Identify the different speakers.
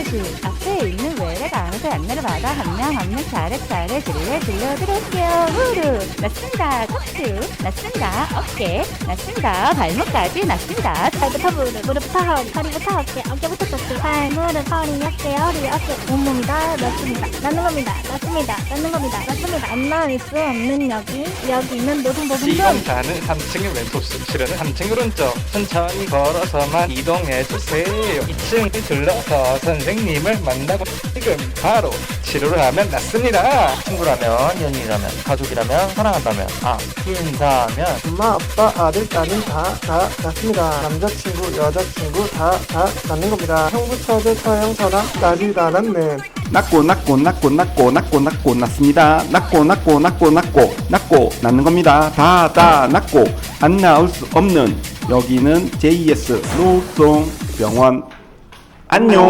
Speaker 1: Everything a pay 안내를 받아 함량 잘해 질래 질러 들어올게요. 후루. 났습니다. 척추. 났습니다. 어깨. 났습니다. 발목까지. 났습니다.
Speaker 2: 발부터 무릎, 무릎부터 허리, 허리부터 어깨, 어깨부터 척추, 발, 무릎, 허리, 어깨, 허리, 어깨, 온몸이다. 맞습니다. 맞는 겁니다. 맞습니다. 맞는 겁니다. 맞습니다. 안 나올 수 없는 여기, 여기는 노동 부분 좀.
Speaker 3: 시간차는 3층의 왼쪽 수치료는 3층 오른쪽. 천천히 걸어서만 이동해 주세요. 2층 들러서 선생님을 만나고 지금 바로 치료를 하면 낫습니다 친구라면 연인이라면 가족이라면 사랑한다면 아낀다면
Speaker 4: 엄마, 아빠, 아들, 따님 다, 다 낳습니다. 남자친구, 여자친구 다, 다 낳는 겁니다. 형부, 처제, 처형, 처남, 딸이 다 낳는.
Speaker 5: 낳고 낳고 낳고 낳고 낳고 낳고 낳습니다. 낳고 낳고 낳고 낳고 낳고 낳는 겁니다. 다다 낳고 안 낳을 수 없는 여기는 JS 노송병원 안녕.